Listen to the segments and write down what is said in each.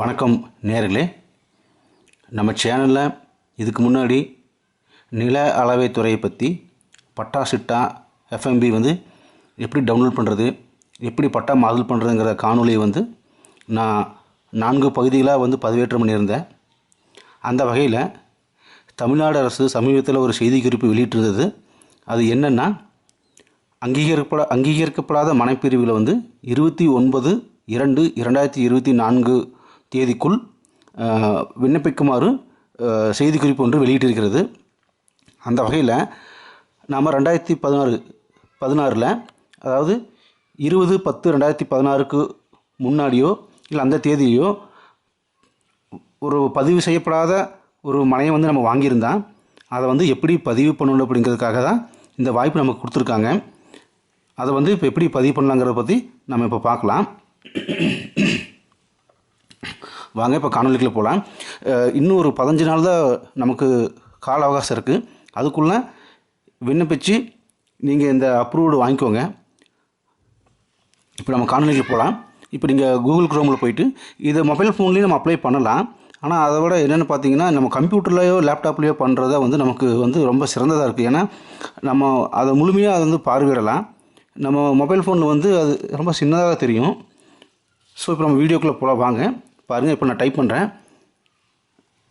வணக்கம் நேர்களே. நம்ம சேனலில் இதுக்கு முன்னாடி நில அளவைத்துறையை பற்றி பட்டா சிட்டா எஃப்எம்பி வந்து எப்படி டவுன்லோட் பண்ணுறது எப்படி பட்டா மாதல் பண்ணுறதுங்கிற காணொலியை வந்து நான் நான்கு பகுதிகளாக வந்து பதிவேற்றம் பண்ணியிருந்தேன். அந்த வகையில் தமிழ்நாடு அரசு சமீபத்தில் ஒரு செய்திக்குறிப்பு வெளியிட்டிருந்தது. அது என்னென்னா அங்கீகரிக்கப்பட அங்கீகரிக்கப்படாத மனைப்பிரிவில் வந்து இருபத்தி ஒன்பது இரண்டு இரண்டாயிரத்தி இருபத்தி நான்கு தேதிக்குள் விண்ணப்பிக்குமாறு செய்திக்குறிப்பு ஒன்று வெளியிட்டிருக்கிறது. அந்த வகையில் நாம் ரெண்டாயிரத்தி பதினாறு பதினாறில் அதாவது இருபது பத்து ரெண்டாயிரத்தி பதினாறுக்கு முன்னாடியோ இல்லை அந்த தேதியோ ஒரு பதிவு செய்யப்படாத ஒரு மனையை வந்து நம்ம வாங்கியிருந்தால் அதை வந்து எப்படி பதிவு பண்ணணும் அப்படிங்கிறதுக்காக தான் இந்த வாய்ப்பு நமக்கு கொடுத்துருக்காங்க. அதை வந்து இப்போ எப்படி பதிவு பண்ணலாங்கிறத பற்றி நம்ம இப்போ பார்க்கலாம். வாங்க இப்போ காணொலிக்குள்ளே போகலாம் இன்னும் ஒரு பதினஞ்சு நாள் தான் நமக்கு கால அவகாசம் இருக்குது அதுக்குள்ளே விண்ணப்பித்து நீங்கள் இந்த அப்ரூவ்டு வாங்கிக்கோங்க. இப்போ நம்ம காணொலிக்கு போகலாம் இப்போ நீங்கள் கூகுள் குரோமில் போயிட்டு இதை மொபைல் ஃபோன்லேயும் நம்ம அப்ளை பண்ணலாம். ஆனால் அதை விட என்னென்னு பார்த்தீங்கன்னா நம்ம கம்ப்யூட்டர்லேயோ லேப்டாப்லேயோ பண்ணுறத வந்து நமக்கு வந்து ரொம்ப சிறந்ததாக இருக்குது ஏன்னா நம்ம அதை முழுமையாக அதை வந்து பார்வையிடலாம். நம்ம மொபைல் ஃபோனில் வந்து அது ரொம்ப சின்னதாக தெரியும். ஸோ இப்போ நம்ம வீடியோக்குள்ளே போகலாம் வாங்க. பாருங்கள் இப்போ நான் டைப் பண்ணுறேன்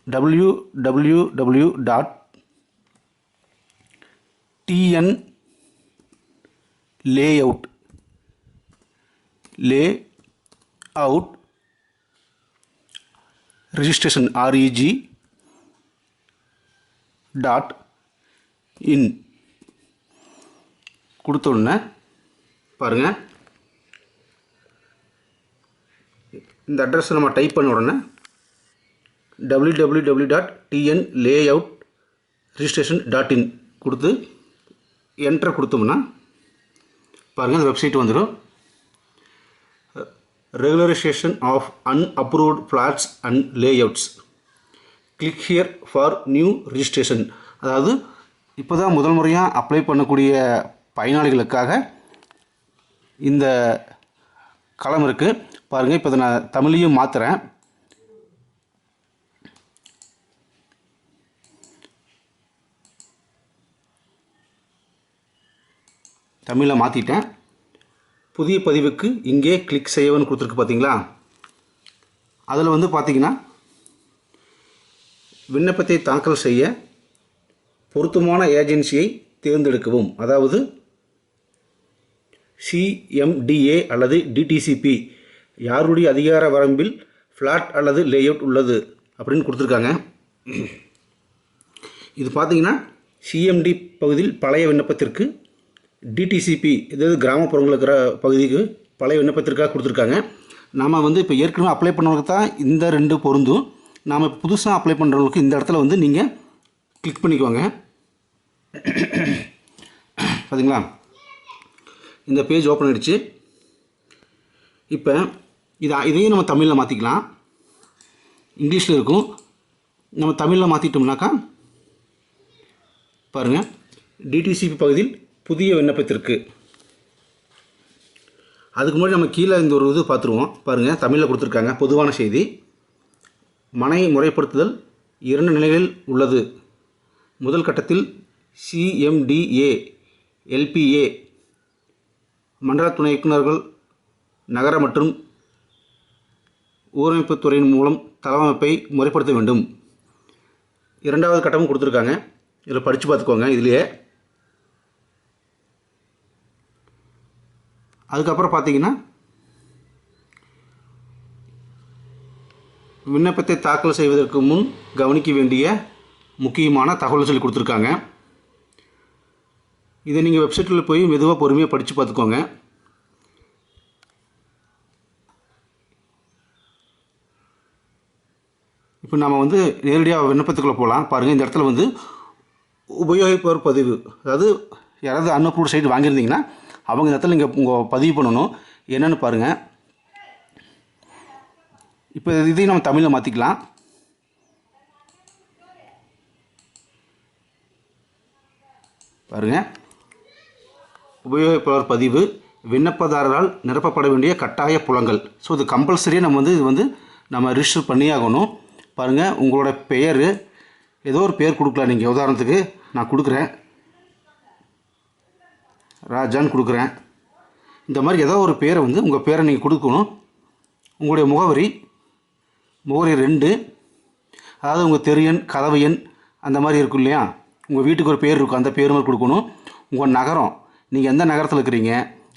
W W W dot TN layout layout registration REG dot in கொடுத்த உடனே பாருங்கள் இந்த அட்ரஸ் நம்ம டைப் பண்ண உடனே W W W dot TN layout registration dot in கொடுத்து என்ட்ரு கொடுத்தோம்னா பாருங்கள் அந்த வெப்சைட் வந்துடும் regularisation of unapproved flats and layouts click here for new registration அதாவது இப்போ தான் முதல் முறையாக அப்ளை பண்ணக்கூடிய பயனாளிகளுக்காக இந்த களம் இருக்குது பாருங்கள் இப்போ நான் தமிழையும் மாற்றுறேன் தமிழை மாற்றிட்டேன் புதிய பதிவுக்கு இங்கே கிளிக் செய்யவன்னு கொடுத்துருக்கு பார்த்தீங்களா அதில் வந்து பார்த்தீங்கன்னா விண்ணப்பத்தை தாக்கல் செய்ய பொருத்தமான ஏஜென்சியை தேர்ந்தெடுக்கவும். அதாவது சிஎம்டிஏ அல்லது டிடிசிபி யாருடைய அதிகார வரம்பில் ஃப்ளாட் அல்லது லேஅவுட் உள்ளது அப்படின்னு கொடுத்துருக்காங்க. இது பார்த்தீங்கன்னா சிஎம்டி பகுதியில் பழைய விண்ணப்பத்திற்கு டிடிசிபி இதாவது கிராமப்புறங்களில் இருக்கிற பகுதிக்கு பழைய விண்ணப்பத்திற்காக கொடுத்துருக்காங்க. நாம் வந்து இப்போ ஏற்கனவே அப்ளை பண்ணவங்களுக்கு தான் இந்த ரெண்டு பொருந்தும். நாம் இப்போ புதுசாக அப்ளை பண்ணுறவங்களுக்கு இந்த இடத்துல வந்து நீங்கள் கிளிக் பண்ணிக்கோங்க. பார்த்தீங்களா இந்த பேஜ் ஓப்பன் ஆகிடுச்சு இப்போ இதை இதையும் நம்ம தமிழில் மாற்றிக்கலாம் இங்கிலீஷில் இருக்கும். நம்ம தமிழில் மாற்றிட்டோம்னாக்கா பாருங்கள் டிடிசிபி பகுதியில் புதிய விண்ணப்பத்திற்கு. அதுக்கு முன்னாடி நம்ம கீழே இந்த ஒரு இது பார்த்துருவோம். பாருங்கள் தமிழில் கொடுத்துருக்காங்க. பொதுவான செய்தி. மனை முறைப்படுத்துதல் இரண்டு நிலைகளில் உள்ளது. முதல் கட்டத்தில் சிஎம்டிஏ எல்பிஏ மண்டல துணை இயக்குநர்கள் நகர மற்றும் ஊரமைப்பு துறையின் மூலம் தளவமைப்பை முறைப்படுத்த வேண்டும். இரண்டாவது கட்டமும் கொடுத்துருக்காங்க. இதில் படித்து பார்த்துக்கோங்க இதுலேயே. அதுக்கப்புறம் பார்த்தீங்கன்னா விண்ணப்பத்தை தாக்கல் செய்வதற்கு முன் கவனிக்க வேண்டிய முக்கியமான தகவல் சொல்லி கொடுத்துருக்காங்க. இதை நீங்கள் வெப்சைட்டில் போய் மெதுவாக பொறுமையாக படித்து பார்த்துக்கோங்க. இப்போ நம்ம வந்து நேரடியாக விண்ணப்பத்துக்குள்ளே போகலாம் பாருங்கள் இந்த இடத்துல வந்து உபயோகிப்பவர் பதிவு. அதாவது யாராவது அன்அப்ரூவ்ட் சைட் வாங்கியிருந்தீங்கன்னா அவங்க இந்த இடத்துல நீங்கள் உங்கள் பதிவு பண்ணணும். என்னென்னு பாருங்கள் இப்போ இதையும் நம்ம தமிழில் மாற்றிக்கலாம் பாருங்கள் உபயோகிப்பாளர் பதிவு. விண்ணப்பதாரரால் நிரப்பப்பட வேண்டிய கட்டாய புலங்கள். ஸோ இது கம்பல்சரியாக நம்ம வந்து இது வந்து நம்ம ரிஜிஸ்டர் பண்ணியே ஆகணும். பாருங்கள் உங்களோட பெயர். ஏதோ ஒரு பேர் கொடுக்கலாம் நீங்கள் உதாரணத்துக்கு. நான் கொடுக்குறேன். ராஜான்னு கொடுக்குறேன். இந்த மாதிரி ஏதோ ஒரு பேரை வந்து உங்கள் பேரை நீங்கள் கொடுக்கணும். உங்களுடைய முகவரி முகவரி ரெண்டு. அதாவது உங்கள் தெரு எண் கதவு எண் அந்த மாதிரி இருக்கும் இல்லையா? உங்கள் வீட்டுக்கு ஒரு பேர் இருக்கும் அந்த பேர் மாதிரி கொடுக்கணும். உங்கள் நகரம் நீங்கள் எந்த நகரத்தில் இருக்கிறீங்க?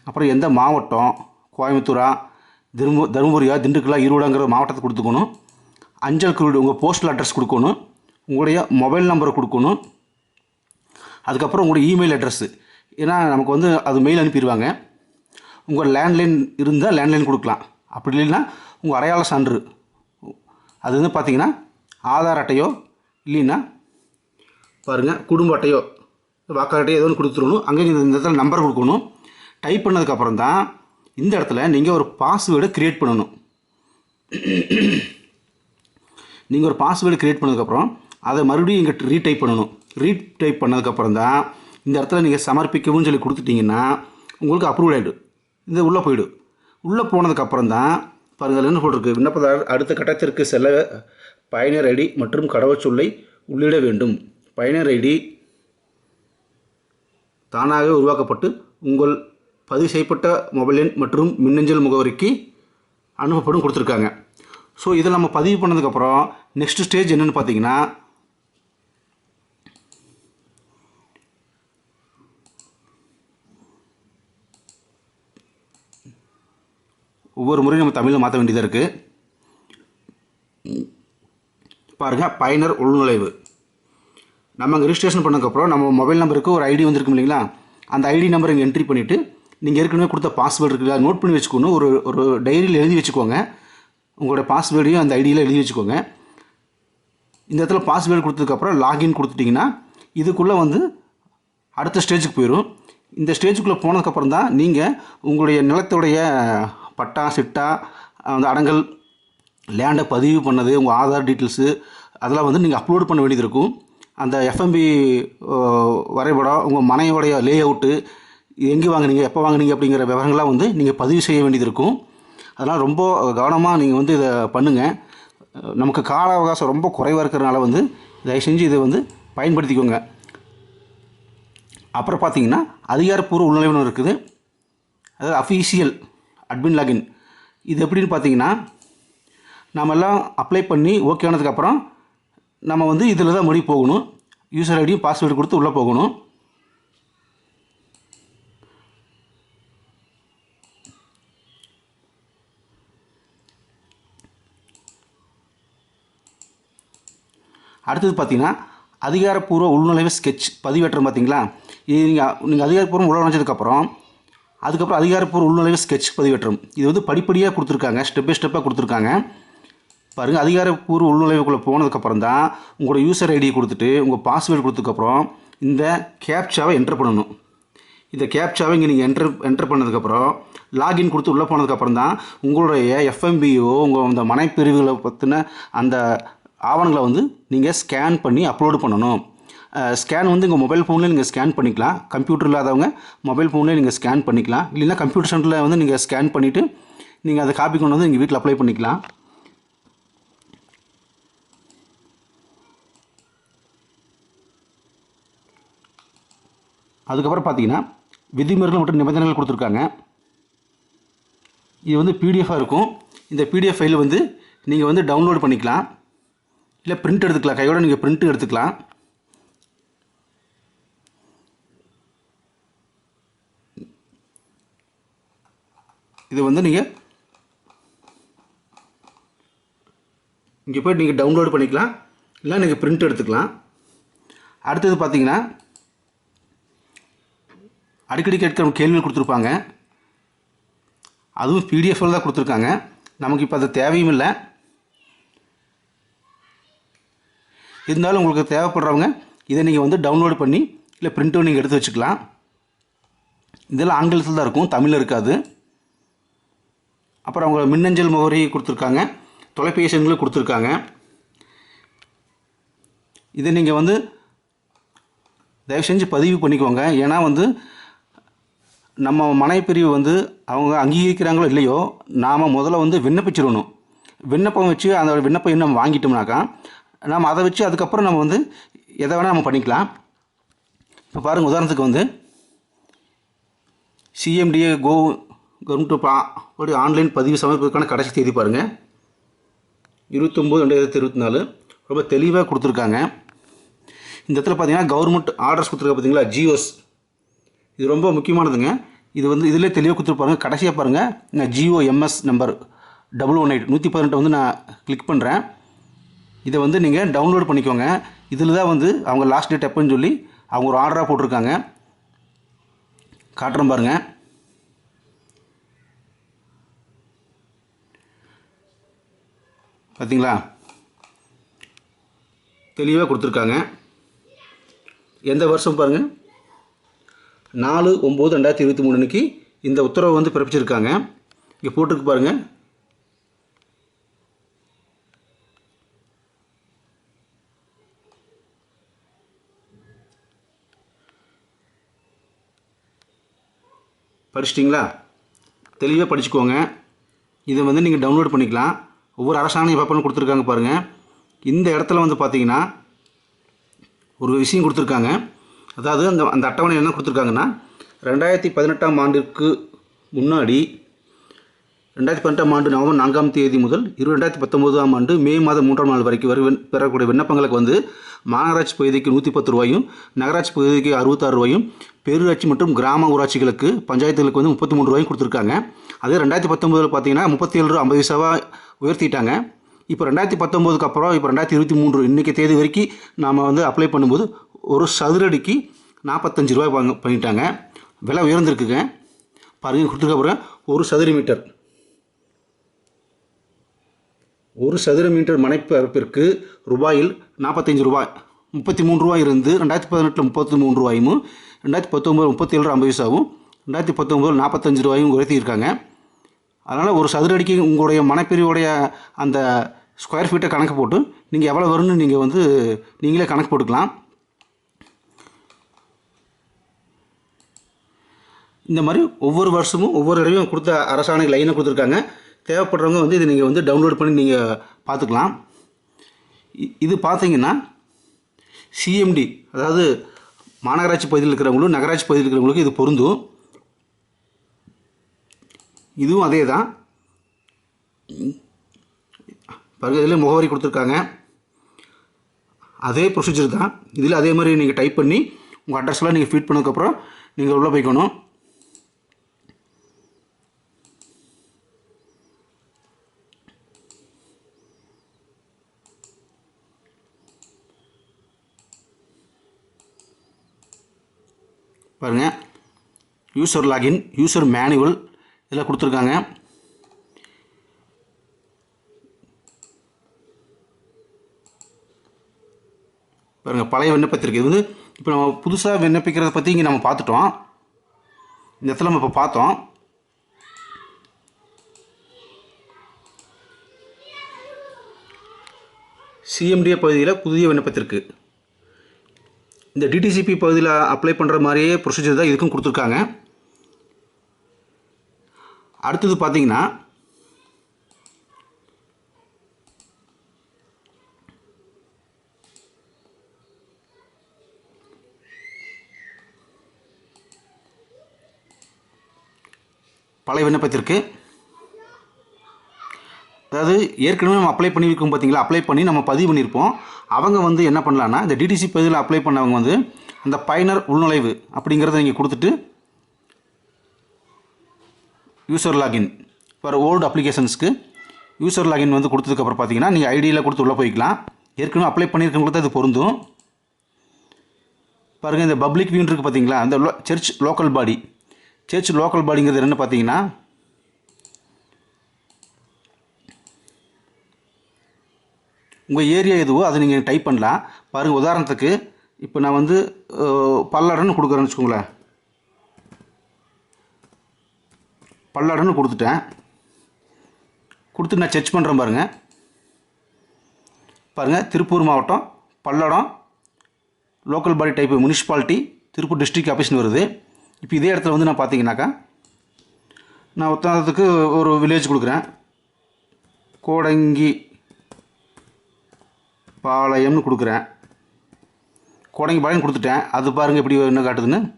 அப்புறம் எந்த மாவட்டம்? கோயம்புத்தூரா? திரும்ப தருமபுரியா? திண்டுக்கலா ஈரோடாங்கிற மாவட்டத்தை கொடுத்துக்கணும். அஞ்சல் குறியீடு உங்கள் போஸ்டல் அட்ரஸ் கொடுக்கணும் உங்களுடைய மொபைல் நம்பரை கொடுக்கணும் அதுக்கப்புறம் உங்களுடைய இமெயில் அட்ரஸ்ஸு ஏன்னா நமக்கு வந்து அது மெயில் அனுப்பிடுவாங்க. உங்கள் லேண்ட்லைன் இருந்தால் லேண்ட்லைன் கொடுக்கலாம். அப்படி இல்லைன்னா உங்கள் அடையாள சான்று அது வந்து பார்த்தீங்கன்னா ஆதார் அட்டையோ இல்லைன்னா பாருங்கள் குடும்ப அட்டையோ வாக்காளர் அட்டையோ ஏதோ ஒன்று கொடுத்துடணும். அங்கே இந்த இடத்துல நம்பர் கொடுக்கணும். டைப் பண்ணதுக்கப்புறம் தான் இந்த இடத்துல நீங்கள் ஒரு பாஸ்வேர்டை க்ரியேட் பண்ணணும். நீங்கள் ஒரு பாஸ்வேர்டு க்ரியேட் பண்ணதுக்கப்புறம் அதை மறுபடியும் இங்கே ரீடைப் பண்ணணும். ரீடைப் பண்ணதுக்கப்புறம் தான் இந்த இடத்துல நீங்கள் சமர்ப்பிக்கவும் சொல்லி கொடுத்துட்டீங்கன்னா உங்களுக்கு அப்ரூவல் ஆகிடும் இது உள்ளே போயிடும் உள்ளே போனதுக்கப்புறம் தான் பாருங்கள் என்ன போட்டிருக்கு? விண்ணப்பதாரர் அடுத்த கட்டத்திற்கு செல்ல பயனர் ஐடி மற்றும் கடவுச்சொல்லை உள்ளிட வேண்டும். பயனர் ஐடி தானாகவே உருவாக்கப்பட்டு உங்கள் பதிவு செய்யப்பட்ட மொபைல் எண் மற்றும் மின்னஞ்சல் முகவரிக்கு அனுப்பப்படும் கொடுத்துருக்காங்க. ஸோ இதில் நம்ம பதிவு பண்ணதுக்கப்புறம் நெக்ஸ்ட் ஸ்டேஜ் என்னென்னு பார்த்தீங்கன்னா ஒவ்வொரு முறையும் நம்ம தமிழில் மாற்ற வேண்டியதாக இருக்குது பாருங்கள் பயனர் உள்நுழைவு. நம்ம அங்கே ரிஜிஸ்ட்ரேஷன் பண்ணதுக்கப்புறம் நம்ம மொபைல் நம்பருக்கு ஒரு ஐடி வந்திருக்கும் இல்லைங்களா? அந்த ஐடி நம்பர் இங்கே என்ட்ரி பண்ணிவிட்டு நீங்கள் ஏற்கனவே கொடுத்த பாஸ்வேர்டு இருக்குல்ல நோட் பண்ணி வச்சுக்கணும் ஒரு ஒரு டைரியில் எழுதி வச்சுக்கோங்க. உங்களோட பாஸ்வேர்டையும் அந்த ஐடியில் எழுதி வச்சுக்கோங்க. இந்த இடத்துல பாஸ்வேர்டு கொடுத்ததுக்கப்புறம் லாகின் கொடுத்துட்டிங்கன்னா இதுக்குள்ளே வந்து அடுத்த ஸ்டேஜுக்கு போயிடும் இந்த ஸ்டேஜுக்குள்ளே போனதுக்கப்புறம் தான் நீங்கள் உங்களுடைய நிலத்துடைய பட்டா சிட்டா அந்த அடங்கல் லேண்டை பதிவு பண்ணது உங்கள் ஆதார் டீட்டெயில்ஸு அதெல்லாம் வந்து நீங்கள் அப்லோட் பண்ண வேண்டியது இருக்கும். அந்த எஃப்எம்பி வரைபடம் உங்கள் மனையோடைய லே அவுட்டு எங்கே வாங்குனீங்க எப்போ வாங்குனீங்க அப்படிங்கிற விவரங்கள்லாம் வந்து நீங்கள் பதிவு செய்ய வேண்டியது இருக்கும். அதனால் ரொம்ப கவனமாக நீங்கள் வந்து இதை பண்ணுங்கள் நமக்கு கால அவகாசம் ரொம்ப குறைவாக இருக்கிறனால வந்து தயவு செஞ்சு இதை வந்து பயன்படுத்திக்கோங்க. அப்புறம் பார்த்தீங்கன்னா அதிகாரப்பூர்வ உள்நுழைவுன்னு இருக்குது. அதாவது அஃபீஷியல் அட்மின் லாகின் இது எப்படின்னு பார்த்தீங்கன்னா நாமெல்லாம் அப்ளை பண்ணி ஓகே ஆனதுக்கப்புறம் நம்ம வந்து இதில் தான் மொழி போகணும். யூசர் ஐடியும் பாஸ்வேர்டு கொடுத்து உள்ளே போகணும். அடுத்தது பார்த்தீங்கன்னா அதிகாரப்பூர்வ உள்நுழைவு ஸ்கெட்ச் பதிவேற்றம் பார்த்தீங்களா? இது நீங்கள் நீங்கள் அதிகாரப்பூர்வம் உள்நுழைஞ்சதுக்கப்புறம் அதுக்கப்புறம் அதிகாரப்பூர்வ உள்நுழைவு ஸ்கெட்ச் பதிவேற்றம். இது வந்து படிப்படியாக கொடுத்துருக்காங்க ஸ்டெப் பை ஸ்டெப்பாக கொடுத்துருக்காங்க. பாருங்கள் அதிகாரப்பூர்வ உள்நுழைவுக்குள்ளே போனதுக்கப்புறம் தான் உங்களோட யூசர் ஐடியை கொடுத்துட்டு உங்கள் பாஸ்வேர்டு கொடுத்ததுக்கப்புறம் இந்த கேப்சாவை என்டர் பண்ணணும். இந்த கேப்சாவை இங்கே நீங்கள் என்டர் என்டர் பண்ணதுக்கப்புறம் லாகின் கொடுத்து உள்ளே போனதுக்கப்புறம் தான் உங்களுடைய எஃப்எம்பிஓ உங்கள் அந்த மனைப்பிரிவுகளை பற்றின அந்த ஆவணங்களை வந்து நீங்கள் ஸ்கேன் பண்ணி அப்லோடு பண்ணணும். ஸ்கேன் வந்து உங்கள் மொபைல் ஃபோன்லேயே நீங்கள் ஸ்கேன் பண்ணிக்கலாம். கம்ப்யூட்டர் இல்லாதவங்க மொபைல் ஃபோன்லேயே நீங்கள் ஸ்கேன் பண்ணிக்கலாம். இல்லைன்னா கம்ப்யூட்டர் சென்டரில் வந்து நீங்கள் ஸ்கேன் பண்ணிவிட்டு நீங்கள் அதை காப்பி கொண்டு வந்து நீங்கள் வீட்டில் அப்ளை பண்ணிக்கலாம். அதுக்கப்புறம் பார்த்தீங்கன்னா விதிமுறைகள் மற்றும் நிபந்தனைகள் கொடுத்துருக்காங்க. இது வந்து பிடிஎஃபாக இருக்கும். இந்த பிடிஎஃப் ஃபைல் வந்து நீங்கள் வந்து டவுன்லோட் பண்ணிக்கலாம். இல்லை பிரிண்ட் எடுத்துக்கலாம். கையோட நீங்கள் பிரிண்ட்டு எடுத்துக்கலாம். இது வந்து நீங்கள் இங்கே போய் நீங்கள் டவுன்லோட் பண்ணிக்கலாம். இல்லை நீங்கள் பிரிண்ட் எடுத்துக்கலாம். அடுத்தது பார்த்தீங்கன்னா அடிக்கடி கேட்கிற கேள்விகள் கொடுத்துருப்பாங்க. அதுவும் பிடிஎஃப்ல தான் கொடுத்துருக்காங்க. நமக்கு இப்போ அது தேவையும் இல்லை. இருந்தாலும் உங்களுக்கு தேவைப்படுறவங்க இதை நீங்கள் வந்து டவுன்லோட் பண்ணி இல்லை பிரிண்ட்டும் நீங்கள் எடுத்து வச்சுக்கலாம். இதெல்லாம் ஆங்கிலத்தில் தான் இருக்கும் தமிழில் இருக்காது. அப்புறம் அவங்க மின்னஞ்சல் முகவரி கொடுத்துருக்காங்க தொலைபேசி எண்களும் கொடுத்துருக்காங்க. இதை நீங்கள் வந்து தயவு செஞ்சு பதிவு பண்ணிக்கோங்க. ஏன்னா வந்து நம்ம மனைப்பிரிவு வந்து அவங்க அங்கீகரிக்கிறாங்களோ இல்லையோ நாம் முதல்ல வந்து விண்ணப்பிச்சிடணும். விண்ணப்பம் வச்சு அந்த விண்ணப்பம் இன்னும் நம்ம வாங்கிட்டோம்னாக்கா நம்ம அதை வச்சு அதுக்கப்புறம் நம்ம வந்து எதை வேணால் நம்ம பண்ணிக்கலாம். இப்போ பாருங்கள் உதாரணத்துக்கு வந்து சிஎம்டிஏ கோ கவர்மெண்ட் ஆன்லைன் பதிவு சமர்ப்பதற்கான கடைசி தேதி பாருங்கள் இருபத்தொம்போது ரெண்டாயிரத்தி இருபத்தி நாலு ரொம்ப தெளிவாக கொடுத்துருக்காங்க. இந்த இடத்துல பார்த்தீங்கன்னா கவர்மெண்ட் ஆர்டர்ஸ் கொடுத்துருக்க பார்த்தீங்களா ஜியோஸ் இது ரொம்ப முக்கியமானதுங்க. இது வந்து இதிலே தெளிவாக கொடுத்துருப்பாருங்க கடைசியாக பாருங்கள் நான் GO MS number double one eight நூற்றி பதினெட்டு வந்து நான் கிளிக் பண்ணுறேன் இதை வந்து நீங்கள் டவுன்லோட் பண்ணிக்கோங்க. இதில் தான் வந்து அவங்க லாஸ்ட் டேட் எப்போன்னு சொல்லி அவங்க ஒரு ஆர்டராக போட்டிருக்காங்க. காட்டுறோம் பாருங்கள் பார்த்தீங்களா தெளிவாக கொடுத்துருக்காங்க. எந்த வருஷம் பாருங்கள் நாலு ஒம்பது ரெண்டாயிரத்தி இருபத்தி மூணு அன்னைக்கு இந்த உத்தரவை வந்து பிறப்பிச்சிருக்காங்க. இங்கே போட்டிருக்கு பாருங்கள் படிச்சிட்டிங்களா? தெளிவாக படிச்சுக்கோங்க. இதை வந்து நீங்கள் டவுன்லோட் பண்ணிக்கலாம். ஒவ்வொரு அரசாணையும் பேப்பரும் கொடுத்துருக்காங்க பாருங்கள் இந்த இடத்துல வந்து பார்த்தீங்கன்னா ஒரு விஷயம் கொடுத்துருக்காங்க. அதாவது அந்த அந்த அட்டவணை என்ன கொடுத்துருக்காங்கன்னா ரெண்டாயிரத்தி பதினெட்டாம் ஆண்டிற்கு முன்னாடி ரெண்டாயிரத்தி பன்னெண்டாம் ஆண்டு நவம்பர் நான்காம் தேதி முதல் இரு ரெண்டாயிரத்தி பத்தொம்போதாம் ஆண்டு மே மாதம் மூன்றாம் நாள் வரைக்கும் வரை பெறக்கூடிய விண்ணப்பங்களுக்கு வந்து மாநகராட்சி பகுதிக்கு நூற்றி பத்து ரூபாயும் நகராட்சி பகுதிக்கு அறுபத்தாறு ரூபாயும் பேரூராட்சி மற்றும் கிராம ஊராட்சிகளுக்கு பஞ்சாயத்துகளுக்கு வந்து முப்பத்தி மூணு ரூபாயும் கொடுத்துருக்காங்க. அதே ரெண்டாயிரத்தி பத்தொம்போதில் பார்த்தீங்கன்னா முப்பத்தி ஏழு ரூபா ஐம்பது பைசாவாக உயர்த்திட்டாங்க. இப்போ ரெண்டாயிரத்தி பத்தொம்போதுக்கு அப்புறம் இப்போ ரெண்டாயிரத்தி இருபத்தி மூன்று இன்றைக்கி தேதி வரைக்கும் நாம் வந்து அப்ளை பண்ணும்போது ஒரு சதுரடிக்கு நாற்பத்தஞ்சு ரூபாய் வாங்க பண்ணிட்டாங்க. விலை உயர்ந்திருக்குங்க. பாருங்க கொடுத்துருக்க அப்புறம் ஒரு சதுர மீட்டர். ஒரு சதுர மீட்டர் மனைப்பரப்பிற்கு ரூபாயில் நாற்பத்தஞ்சு ரூபாய் முப்பத்தி மூணு ரூபாய் இருந்து ரெண்டாயிரத்தி பதினெட்டில் முப்பத்தி மூணு ரூபாயும் ரெண்டாயிரத்தி பத்தொம்போது முப்பத்தி ஏழு ஐம்பது பைசாவும் ரெண்டாயிரத்தி பத்தொம்போது நாற்பத்தஞ்சு ரூபாயும் உயர்த்தியிருக்காங்க. அதனால் ஒரு சதுர அடிக்கு உங்களுடைய மனைப்பிரிவுடைய அந்த ஸ்கொயர் ஃபீட்டை கணக்கு போட்டு நீங்கள் எவ்வளோ வரும்னு நீங்கள் வந்து நீங்களே கணக்கு போட்டுக்கலாம். இந்த மாதிரி ஒவ்வொரு வருஷமும் ஒவ்வொரு தடவையும் கொடுத்த அரசாணை லைனை கொடுத்துருக்காங்க. தேவைப்படுறவங்க வந்து இதை நீங்கள் வந்து டவுன்லோட் பண்ணி நீங்கள் பார்த்துக்கலாம். இ- இது பார்த்தீங்கன்னா சிஎம்டி அதாவது மாநகராட்சி பகுதியில் இருக்கிறவங்களும் நகராட்சி பகுதியில் இருக்கிறவங்களுக்கும் இது பொருந்தும். இதுவும் அதே தான். பாருங்க இதில் முகவரி கொடுத்துருக்காங்க. அதே ப்ரொசீஜர் தான். இதில் அதே மாதிரி நீங்கள் டைப் பண்ணி உங்கள் அட்ரஸ்லாம் நீங்கள் ஃபீட் பண்ணதுக்கப்புறம் நீங்கள் உள்ளே போய்க்கணும். பாருங்கள் யூசர் லாகின் யூசர் மேனுவல் இதெல்லாம் கொடுத்துருக்காங்க. பாருங்கள் பழைய விண்ணப்பத்திற்கு இது வந்து இப்போ நம்ம புதுசாக விண்ணப்பிக்கிறத பற்றி இங்கே நம்ம பார்த்துட்டோம். இந்த இடத்துல நம்ம இப்போ பார்த்தோம். சிஎம்டிஏ பகுதியில் புதிய விண்ணப்பத்திற்கு. இந்த டிடிசிபி பகுதியில் அப்ளை பண்ணுற மாதிரியே ப்ரொசீஜர் தான் இதுக்கும் கொடுத்துருக்காங்க. அடுத்தது பார்த்தீங்கன்னா பழைய விண்ணப்பத்திற்கு அதாவது ஏற்கனவே நம்ம அப்ளை பண்ணியிருக்கோம் பார்த்தீங்களா? அப்ளை பண்ணி நம்ம பதிவு பண்ணியிருப்போம். அவங்க வந்து என்ன பண்ணலான்னா இந்த டிடிசி பதிவில் அப்ளை பண்ணவங்க வந்து அந்த பயனர் உள்நுழைவு அப்படிங்கிறத நீங்கள் கொடுத்துட்டு யூசர் லாகின் ஃபார் ஓல்டு அப்ளிகேஷன்ஸ்க்கு யூசர் லாகின் வந்து கொடுத்ததுக்கப்புறம் பார்த்தீங்கன்னா நீங்கள் ஐடியில் கொடுத்து உள்ளே போய்க்கலாம். ஏற்கனவே அப்ளை பண்ணியிருக்கவங்களுக்கு தான் அது பொருந்தும். பாருங்கள் இந்த பப்ளிக் வியூன் இருக்குது பார்த்தீங்களா? அந்த search local body search local பாடிங்கிறது என்னென்னு பார்த்தீங்கன்னா உங்கள் ஏரியா எதுவோ அதை நீங்கள் டைப் பண்ணலாம். பாருங்கள் உதாரணத்துக்கு இப்போ நான் வந்து பல்லடன்னு கொடுக்குறேன்னு வச்சுக்கோங்களேன். பல்லடன்னு கொடுத்துட்டேன். கொடுத்து நான் சர்ச் பண்ணுறேன் பாருங்கள் பாருங்கள் திருப்பூர் மாவட்டம் Palladam local body type municipality Tiruppur district ஆஃபீஸ்னு வருது. இப்போ இதே இடத்துல வந்து நான் பார்த்தீங்கன்னாக்கா நான் உத்தாரத்துக்கு ஒரு வில்லேஜ் கொடுக்குறேன். கோடங்கி பாளையம்னு கொடுக்குறேன். கோடங்கி பாளையம் கொடுத்துட்டேன். அது பாருங்கள் எப்படி என்ன காட்டுதுன்னு.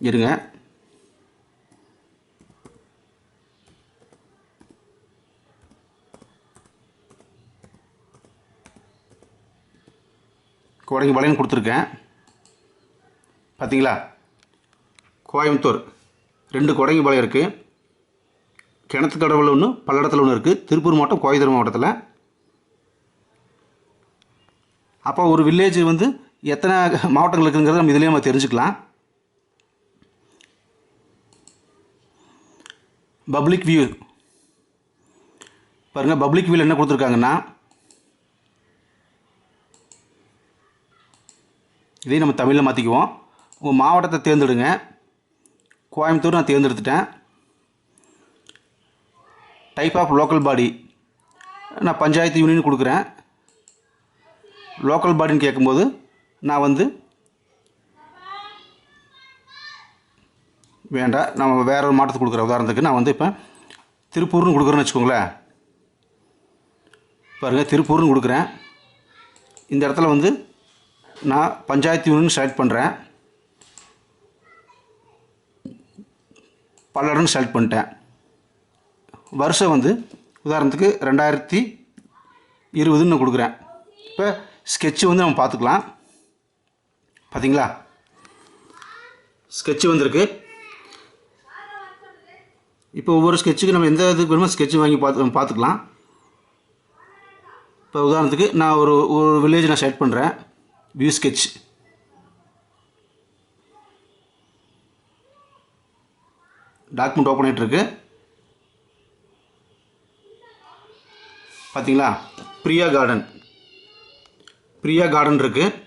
இருங்க. கோடங்கி பாளையம் கொடுத்துருக்கேன். பார்த்தீங்களா கோயம்புத்தூர். ரெண்டு கோடங்கி பாளையம் இருக்குது கிணத்து கடவுள் ஒன்று பல்லடத்தில் ஒன்று இருக்குது திருப்பூர் மாவட்டம் கோயம்புத்தூர் மாவட்டத்தில். அப்போ ஒரு வில்லேஜ் வந்து எத்தனை மாவட்டங்கள் இருக்குங்கிறத நம்ம இதுலேயே நம்ம தெரிஞ்சுக்கலாம். பப்ளிக் வியூ பாருங்கள் பப்ளிக் வியூவில் என்ன கொடுத்துருக்காங்கன்னா இதையும் நம்ம தமிழில் மாற்றிக்குவோம் உங்கள் மாவட்டத்தை தேர்ந்தெடுங்க. கோயம்புத்தூர் நான் தேர்ந்தெடுத்துட்டேன். டைப் ஆஃப் லோக்கல் பாடி நான் பஞ்சாயத்து யூனியன் கொடுக்குறேன். லோக்கல் பாடின்னு கேட்கும்போது நான் வந்து வேண்டாம் நம்ம வேற ஒரு மாவட்டத்துக்கு கொடுக்குற உதாரணத்துக்கு நான் வந்து இப்போ திருப்பூர்னு கொடுக்குறேன்னு வச்சுக்கோங்களேன். பாருங்கள் திருப்பூர்னு கொடுக்குறேன். இந்த இடத்துல வந்து நான் பஞ்சாயத்து யூனியன் செலக்ட் பண்ணுறேன் பல்லடன்னு செலக்ட் பண்ணிட்டேன். வருஷம் வந்து உதாரணத்துக்கு ரெண்டாயிரத்தி இருபதுன்னு நான் கொடுக்குறேன். இப்போ ஸ்கெட்சு வந்து நம்ம பார்த்துக்கலாம். பார்த்தீங்களா ஸ்கெட்சு வந்திருக்கு. இப்போ ஒவ்வொரு ஸ்கெட்சுக்கு நம்ம எந்த இதுக்கு வேணுமோ ஸ்கெட்சு வாங்கி பார்த்து பார்த்துக்கலாம். இப்போ உதாரணத்துக்கு நான் ஒரு ஒரு வில்லேஜ் நான் செலக்ட் பண்ணுறேன் வியூ ஸ்கெட்ச் டாக்குமெண்ட் ஓப்பன் ஆகிட்டுருக்கு பார்த்தீங்களா பிரியா கார்டன் பிரியா கார்டன் இருக்குது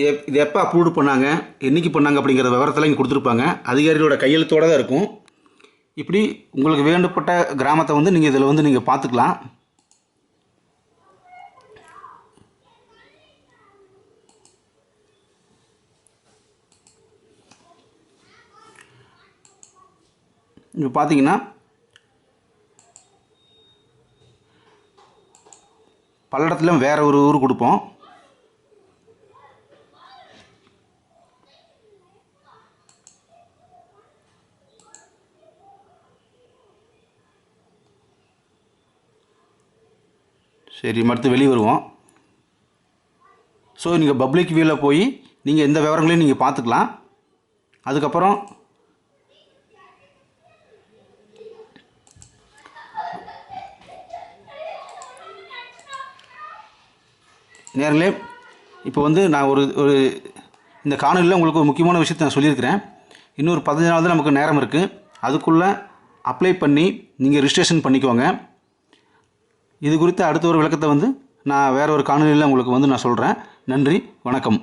இது இது எப்போ அப்ரூவ்டு பண்ணாங்க? என்னைக்கு பண்ணாங்க அப்படிங்கிற விவரத்தில் இங்கே கொடுத்துருப்பாங்க. அதிகாரிகளோட கையெழுத்தோடு தான் இருக்கும். இப்படி உங்களுக்கு வேண்டப்பட்ட கிராமத்தை வந்து நீங்கள் இதில் வந்து நீங்கள் பார்த்துக்கலாம். இப்போ பார்த்தீங்கன்னா பல்லடத்துலேயும் வேறு ஒரு ஊர் கொடுப்போம். சரி மறுத்து வெளியே வருவோம். ஸோ நீங்கள் பப்ளிக் வியூவில் போய் நீங்கள் எந்த விவரங்களையும் நீங்கள் பார்த்துக்கலாம். அதுக்கப்புறம் நேர்களே இப்போ வந்து நான் ஒரு ஒரு இந்த காணொலியில் உங்களுக்கு ஒரு முக்கியமான விஷயத்தை நான் சொல்லியிருக்கிறேன். இன்னொரு பதினஞ்சு நாள் தான் நமக்கு நேரம் இருக்குது அதுக்குள்ளே அப்ளை பண்ணி நீங்கள் ரிஜிஸ்ட்ரேஷன் பண்ணிக்கோங்க. இது குறித்து அடுத்த ஒரு விளக்கத்தை வந்து நான் வேறு ஒரு காணொலியில் உங்களுக்கு வந்து நான் சொல்கிறேன் நன்றி வணக்கம்.